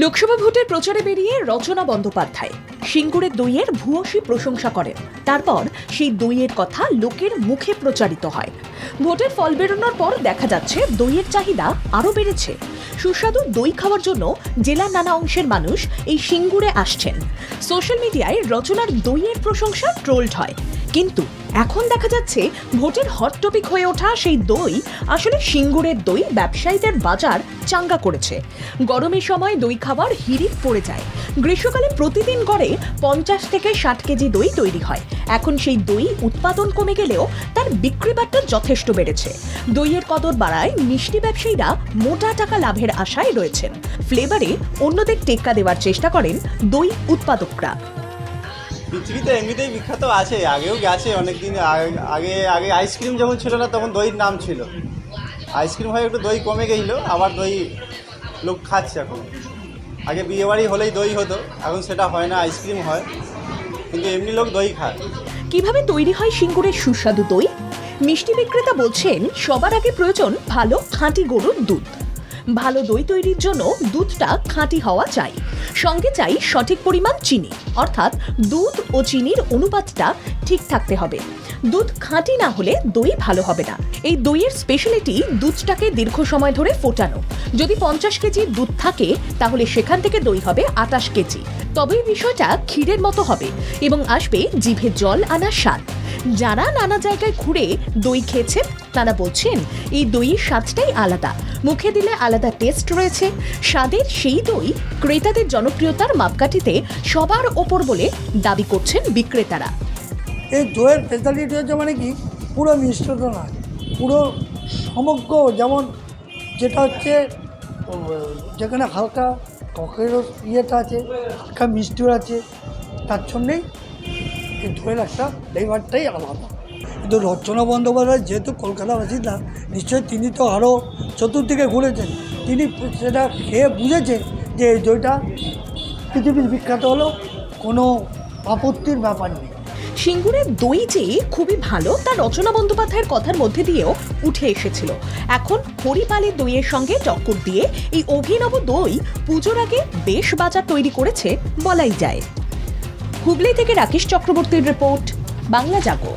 লোকসভা ভোটের প্রচারে বেরিয়ে রচনা বন্দ্যোপাধ্যায়। সিঙ্গুরের দইয়ের ভূয়সী প্রশংসা করেন। তারপর সেই দইয়ের কথা লোকের মুখে প্রচারিত হয়। ভোটের ফল বেরোনোর পর দেখা যাচ্ছে দইয়ের চাহিদা আরও বেড়েছে। সুস্বাদু দই খাওয়ার জন্য জেলার নানা অংশের মানুষ এই সিঙ্গুরে আসছেন। সোশ্যাল মিডিয়ায় রচনার দইয়ের প্রশংসা ট্রোলড হয়। কিন্তু এখন দেখা যাচ্ছে ভোটের হট টপিক হয়ে ওঠা সেই দই আসলে সিঙ্গুরের দই ব্যবসায়ীদের বাজার চাঙ্গা করেছে। গরমের সময় দই খাবার হিরিক পড়ে যায়। গ্রীষ্মকালে প্রতিদিন গড়ে পঞ্চাশ থেকে ষাট কেজি দই তৈরি হয়। এখন সেই দই উৎপাদন কমে গেলেও তার বিক্রি বাট্টা যথেষ্ট বেড়েছে। দইয়ের কদর বাড়ায় মিষ্টি ব্যবসায়ীরা মোটা টাকা লাভের আশায় রয়েছেন। ফ্লেভারে অন্যদের টেক্কা দেওয়ার চেষ্টা করেন দই উৎপাদকরা। পৃথিবীতে এমনিতেই বিখ্যাত আছে আগেও গেছে অনেকদিন আগে- আগে আগে আইসক্রিম যখন ছিল না তখন দইয়ের নাম ছিল। আইসক্রিম হয়ে একটু দই কমে গেছিল আবার দই লোক খাচ্ছে এখন। আগে বিয়েবাড়ি হলেই দই হতো, এখন সেটা হয় না, আইসক্রিম হয়, কিন্তু এমনি লোক দই খায়। কীভাবে তৈরি হয় সিঙ্গুরের সুস্বাদু দই? মিষ্টি বিক্রেতা বলছেন, সবার আগে প্রয়োজন ভালো খাঁটি গরুর দুধ। ভালো দই তৈরির জন্য দুধটা খাঁটি হওয়া চাই। সঙ্গে চাই সঠিক পরিমাণ চিনি। অর্থাৎ দুধ ও চিনির অনুপাতটা ঠিক থাকতে হবে। দুধ খাঁটি না হলে দই ভালো হবে না। এই দইয়ের স্পেশালিটি দুধটাকে দীর্ঘ সময় ধরে ফোটানো। যদি পঞ্চাশ কেজি দুধ থাকে, তাহলে সেখান থেকে দই হবে আটাশ কেজি। তবে বিষয়টা ক্ষীরের মতো হবে এবং আসবে জিভে জল আনার স্বাদ। যারা নানা জায়গায় ঘুরে দই খেয়েছেন, তারা বলছেন, এই দইয়ের স্বাদটাই আলাদা। মুখে দিলে আলাদা টেস্ট রয়েছে। স্বাদের সেই দই ক্রেতাদের জনপ্রিয়তার মাপকাঠিতে সবার ওপর বলে দাবি করছেন বিক্রেতারা। এই দইয়ের স্পেশালিটি হচ্ছে মানে কি? পুরো মিষ্টতা না। পুরো সমগ্র যেমন যেটা হচ্ছে যেখানে হালকা টকের ইয়েটা আছে, হালকা মিষ্টিও আছে, তার জন্যেই এই দইয়ের একটা ফ্লেভারটাই আলাদা। কিন্তু রচনা বন্দ্যোপাধ্যায় যেহেতু কলকাতাবাসী না, নিশ্চয়ই তিনি তো আরও চতুর্দিকে ঘুরেছেন। তিনি সেটা খেয়ে বুঝেছেন যে এই দইটা পৃথিবীর বিখ্যাত হলো কোনো আপত্তির ব্যাপার নেই। সিঙ্গুরের দই যে খুবই ভালো, তা রচনা বন্দ্যোপাধ্যায়ের কথার মধ্যে দিয়েও উঠে এসেছিল। এখন হরিপালের দইয়ের সঙ্গে টক্কর দিয়ে এই অভিনব দই পুজোর আগে বেশ বাজার তৈরি করেছে বলাই যায়। হুগলি থেকে রাকেশ চক্রবর্তীর রিপোর্ট, বাংলা জাগো।